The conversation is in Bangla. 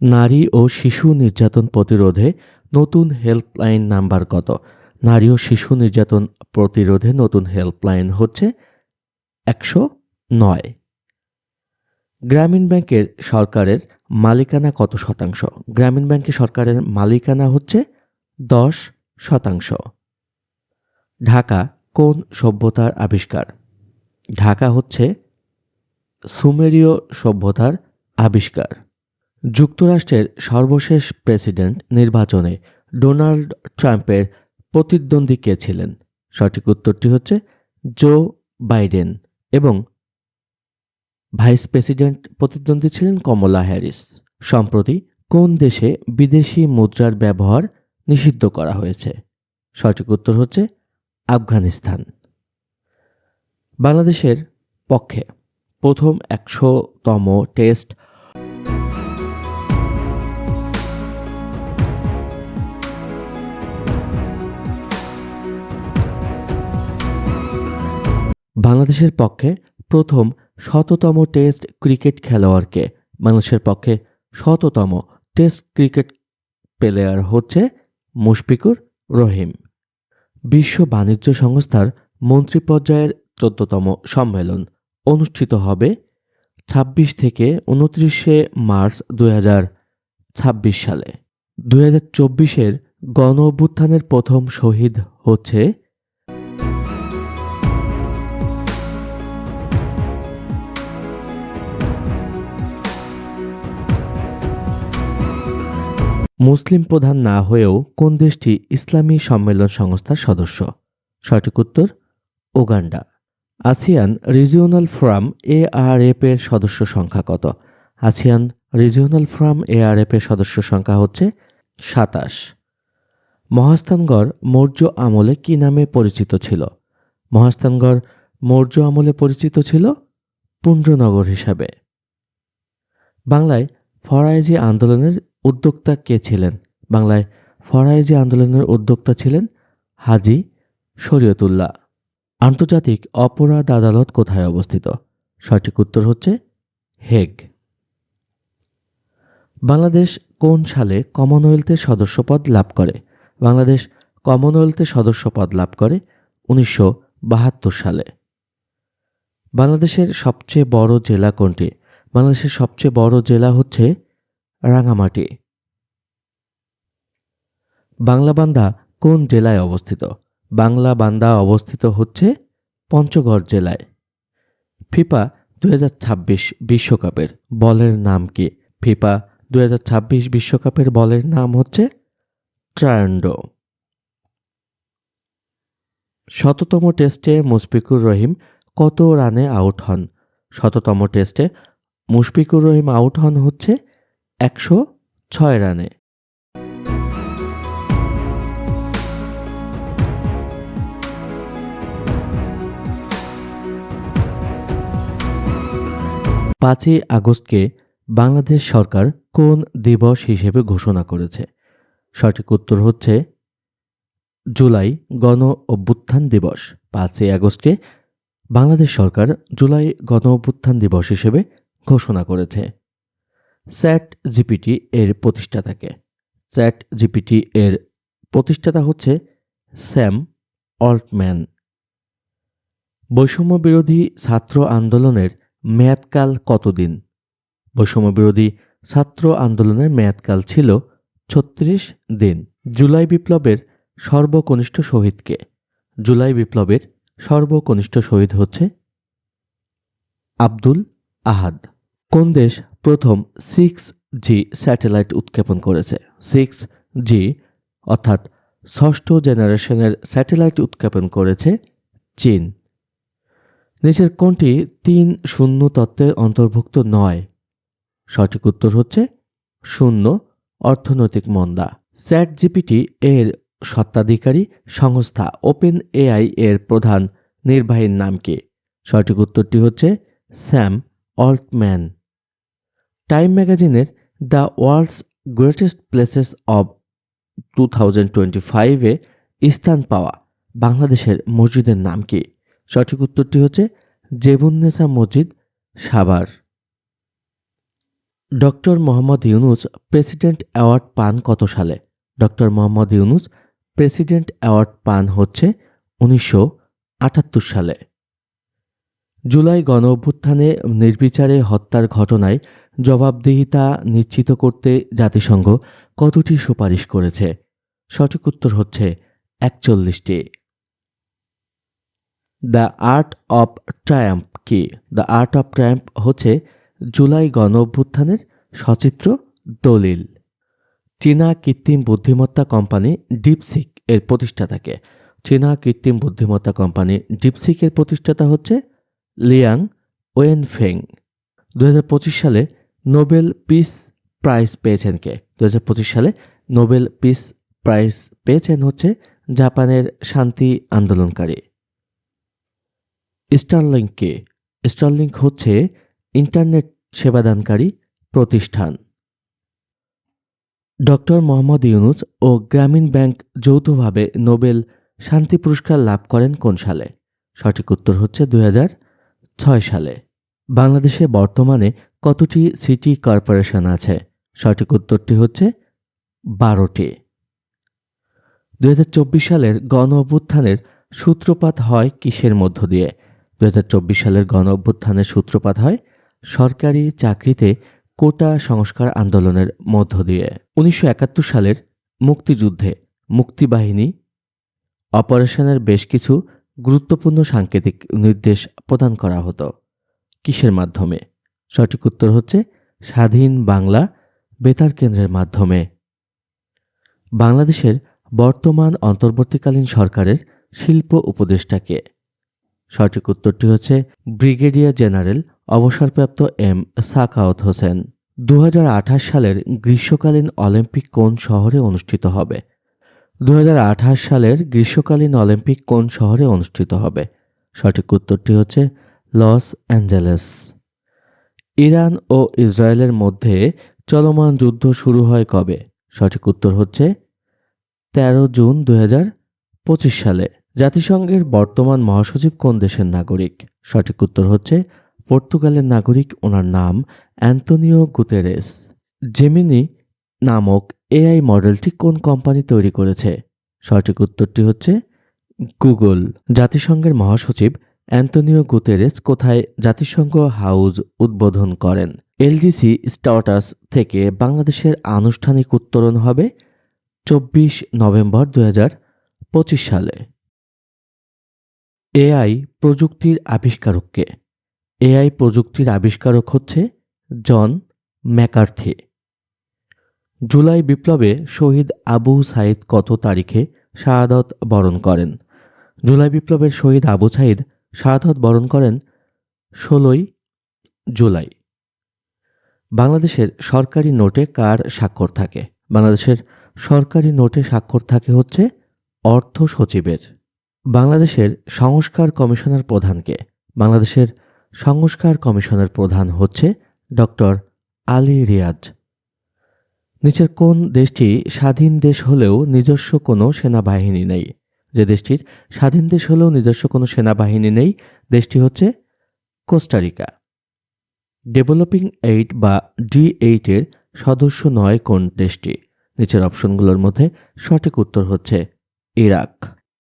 নারী ও শিশু নির্যাতন প্রতিরোধে নতুন হেল্পলাইন নাম্বার কত? নারী ও শিশু নির্যাতন প্রতিরোধে নতুন হেল্পলাইন হচ্ছে একশো নয়। গ্রামীণ ব্যাংকের সরকারের মালিকানা কত শতাংশ? গ্রামীণ ব্যাংকে সরকারের মালিকানা হচ্ছে দশ শতাংশ। ঢাকা কোন সভ্যতার আবিষ্কার? ঢাকা হচ্ছে সুমেরীয় সভ্যতার আবিষ্কার। যুক্তরাষ্ট্রের সর্বশেষ প্রেসিডেন্ট নির্বাচনে ডোনাল্ড ট্রাম্পের প্রতিদ্বন্দ্বী কে ছিলেন? সঠিক উত্তরটি হচ্ছে জো বাইডেন এবং ভাইস প্রেসিডেন্ট প্রতিদ্বন্দ্বী ছিলেন কমলা হ্যারিস। সম্প্রতি কোন দেশে বিদেশি মুদ্রার ব্যবহার নিষিদ্ধ করা হয়েছে? সঠিক উত্তর হচ্ছে আফগানিস্তান। বাংলাদেশের পক্ষে প্রথম একশোতম টেস্ট বাংলাদেশের পক্ষে প্রথম শততম টেস্ট ক্রিকেট খেলোয়াড়কে বাংলাদেশের পক্ষে শততম টেস্ট ক্রিকেট প্লেয়ার হচ্ছে মুশফিকুর রহিম। বিশ্ব বাণিজ্য সংস্থার মন্ত্রী পর্যায়ের চোদ্দতম সম্মেলন অনুষ্ঠিত হবে ছাব্বিশ থেকে উনত্রিশে মার্চ দুই ছাব্বিশ সালে। দুই হাজার চব্বিশের গণ অভ্যুত্থানের প্রথম শহীদ হচ্ছে মুসলিম প্রধান না হয়েও কোন দেশটি ইসলামী সম্মেলন সংস্থার সদস্য? সঠিক উত্তর Uganda ASEAN regional forum A R F এর সদস্য সংখ্যা কত? ASEAN regional forum A R F এর সদস্য সংখ্যা হচ্ছে সাতাশ। মহাস্থানগড় মৌর্য আমলে কি নামে পরিচিত ছিল? মহাস্থানগড় মৌর্য আমলে পরিচিত ছিল পুঞ্জনগর হিসাবে। বাংলায় ফরাইজি আন্দোলনের উদ্যোক্তা কে ছিলেন? বাংলায় ফরাইজি আন্দোলনের উদ্যোক্তা ছিলেন হাজি শরীয়তুল্লাহ। আন্তর্জাতিক অপরাধ আদালত কোথায় অবস্থিত? সঠিক উত্তর হচ্ছে হেগ। বাংলাদেশ কোন সালে কমনওয়েলথের সদস্যপদ লাভ করে? বাংলাদেশ কমনওয়েলথের সদস্যপদ লাভ করে উনিশশো বাহাত্তর সালে। বাংলাদেশের সবচেয়ে বড় জেলা কোনটি? বাংলাদেশের সবচেয়ে বড় জেলা হচ্ছে রাঙামাটি। বাংলাবান্ধা কোন জেলায় অবস্থিত? বাংলাবান্ধা অবস্থিত হচ্ছে পঞ্চগড় জেলায়। ফিফা দুই বিশ্বকাপের বলের নাম কি? ফিফা দুই বিশ্বকাপের বলের নাম হচ্ছে ট্রায়ান্ডো। শততম টেস্টে মুশফিকুর রহিম কত রানে আউট হন? শততম টেস্টে মুশফিকুর রহিম আউট হন হচ্ছে একশো ছয় রানে। পাঁচই আগস্টকে বাংলাদেশ সরকার কোন দিবস হিসেবে ঘোষণা করেছে? সঠিক উত্তর হচ্ছে জুলাই গণ অভ্যুত্থান দিবস। পাঁচই আগস্টকে বাংলাদেশ সরকার জুলাই গণ অভ্যুত্থান দিবস হিসেবে ঘোষণা করেছে। স্যাট জিপিটি এর প্রতিষ্ঠাতাকে। স্যাট জিপিটি এর প্রতিষ্ঠাতা হচ্ছে স্যাম অল্টম্যান। বৈষম্য বিরোধী ছাত্র আন্দোলনের মেয়াদকাল কতদিন? বৈষম্য বিরোধী ছাত্র আন্দোলনের মেয়াদকাল ছিল ছত্রিশ দিন। জুলাই বিপ্লবের সর্বকনিষ্ঠ শহীদকে। জুলাই বিপ্লবের সর্বকনিষ্ঠ শহীদ হচ্ছে আব্দুল আহাদ। কোন দেশ প্রথম সিক্স জি স্যাটেলাইট উৎক্ষেপণ করেছে। সিক্স জি অর্থাৎ ষষ্ঠ জেনারেশনের স্যাটেলাইট উৎক্ষেপণ করেছে চীন। নিচের কোনটি তিন শূন্য তত্ত্বের অন্তর্ভুক্ত নয়। সঠিক উত্তর হচ্ছে শূন্য অর্থনৈতিক মন্দা। স্যাট জিপিটি এর সত্ত্বাধিকারী সংস্থা ওপেন এআই এর প্রধান নির্বাহীর নাম কি? সঠিক উত্তরটি হচ্ছে স্যাম অল্টম্যান। টাইম ম্যাগাজিনের the world's greatest places of two thousand twenty ফাইভে স্থান পাওয়া বাংলাদেশের মসজিদের নাম কি? সঠিক উত্তরটি হচ্ছে জেবুন্নেসা মসজিদ, Savar. Doctor Mohammad Yunus president award পান কত সালে? Doctor Mohammad Yunus president award পান হচ্ছে উনিশশো আটাত্তর সালে। জুলাই গণ অভ্যুত্থানে নির্বিচারে হত্যার ঘটনায় জবাবদিহিতা নিশ্চিত করতে জাতিসংঘ কতটি সুপারিশ করেছে? সঠিক উত্তর হচ্ছে একচল্লিশটি। দ্য আর্ট অফ ট্রায়াম্প কি? দ্য আর্ট অফ ট্রায়াম্প হচ্ছে জুলাই গণ অভ্যুত্থানের সচিত্র দলিল। চীনা কৃত্রিম বুদ্ধিমত্তা কোম্পানি ডিপসিক এর প্রতিষ্ঠাতাকে। চীনা কৃত্রিম বুদ্ধিমত্তা কোম্পানি ডিপসিকের প্রতিষ্ঠাতা হচ্ছে লিয়াং ওয়েনফেং দু সালে নোবেল পিস প্রাইজ পেয়েছেন কে? দুই হাজার পঁচিশ সালে নোবেল পিস প্রাইজ পেয়েছেন হচ্ছে জাপানের শান্তি আন্দোলনকারী। স্টারলিংক কে? স্টারলিংক হচ্ছে ইন্টারনেট সেবাদানকারী প্রতিষ্ঠান। ডক্টর মোহাম্মদ ইউনুস ও গ্রামীণ ব্যাংক যৌথভাবে নোবেল শান্তি পুরস্কার লাভ করেন কোন সালে? সঠিক উত্তর হচ্ছে দুই সালে। বাংলাদেশে বর্তমানে কতটি সিটি কর্পোরেশন আছে? সঠিক উত্তরটি হচ্ছে বারোটি। দুই হাজার চব্বিশ সালের গণ অভ্যুত্থানের সূত্রপাত হয় কিসের মধ্য দিয়ে? দুই হাজার চব্বিশ সালের গণ অভ্যুত্থানের সূত্রপাত হয় সরকারি চাকরিতে কোটা সংস্কার আন্দোলনের মধ্য দিয়ে। উনিশশো একাত্তর সালের মুক্তিযুদ্ধে মুক্তিবাহিনী অপারেশনের বেশ কিছু গুরুত্বপূর্ণ সাংকেতিক নির্দেশ প্রদান করা হতো। কিসের মাধ্যমে? সঠিক উত্তর হচ্ছে স্বাধীন বাংলা বেতার কেন্দ্রের মাধ্যমে। বাংলাদেশের বর্তমান অন্তর্বর্তীকালীন সরকারের শিল্প উপদেষ্টাকে। সঠিক উত্তরটি হচ্ছে ব্রিগেডিয়ার জেনারেল অবসরপ্রাপ্ত এম সাকাওয়াত হোসেন। দু হাজার আঠাশ সালের গ্রীষ্মকালীন অলিম্পিক কোন শহরে অনুষ্ঠিত হবে? দু হাজার আঠাশ সালের গ্রীষ্মকালীন অলিম্পিক কোন শহরে অনুষ্ঠিত হবে? সঠিক উত্তরটি হচ্ছে লস অ্যাঞ্জেলেস। ইরান ও ইসরায়েলের মধ্যে চলমান যুদ্ধ শুরু হয় কবে? সঠিক উত্তর হচ্ছে তেরো জুন দু হাজার পঁচিশ সালে। জাতিসংঘের বর্তমান মহাসচিব কোন দেশের নাগরিক? সঠিক উত্তর হচ্ছে পর্তুগালের নাগরিক, ওনার নাম অ্যান্তনিও গুতেরেস। জেমিনি নামক এআই মডেলটি কোন কোম্পানি তৈরি করেছে? সঠিক উত্তরটি হচ্ছে গুগল। জাতিসংঘের মহাসচিব অ্যান্তনিও গুতেরেস কোথায় জাতিসংঘ হাউস উদ্বোধন করেন? এলডিসি স্টার্টাস থেকে বাংলাদেশের আনুষ্ঠানিক উত্তরণ হবে চব্বিশ নভেম্বর দু সালে। এআই প্রযুক্তির আবিষ্কারককে। এআই প্রযুক্তির আবিষ্কারক হচ্ছে জন ম্যাকার্থি। জুলাই বিপ্লবে শহীদ আবু সাইদ কত তারিখে শাহাদত বরণ করেন? জুলাই বিপ্লবের শহীদ আবু সাইদ শাহাদত বরণ করেন ষোলোই জুলাই। বাংলাদেশের সরকারি নোটে কার স্বাক্ষর থাকে? বাংলাদেশের সরকারি নোটে স্বাক্ষর থাকে হচ্ছে অর্থ সচিবের। বাংলাদেশের সংস্কার কমিশনার প্রধানকে বাংলাদেশের সংস্কার কমিশনের প্রধান হচ্ছে ডক্টর আলী রিয়াজ। নিচের কোন দেশটি স্বাধীন দেশ হলেও নিজস্ব কোনো সেনাবাহিনী নেই? যে দেশটির স্বাধীন দেশ হলেও নিজস্ব কোনো সেনাবাহিনী নেই, দেশটি হচ্ছে কোস্টারিকা। ডেভেলপিং এইট বা ডি এইটের সদস্য নয় কোন দেশটি? নিচের অপশনগুলোর মধ্যে সঠিক উত্তর হচ্ছে ইরাক।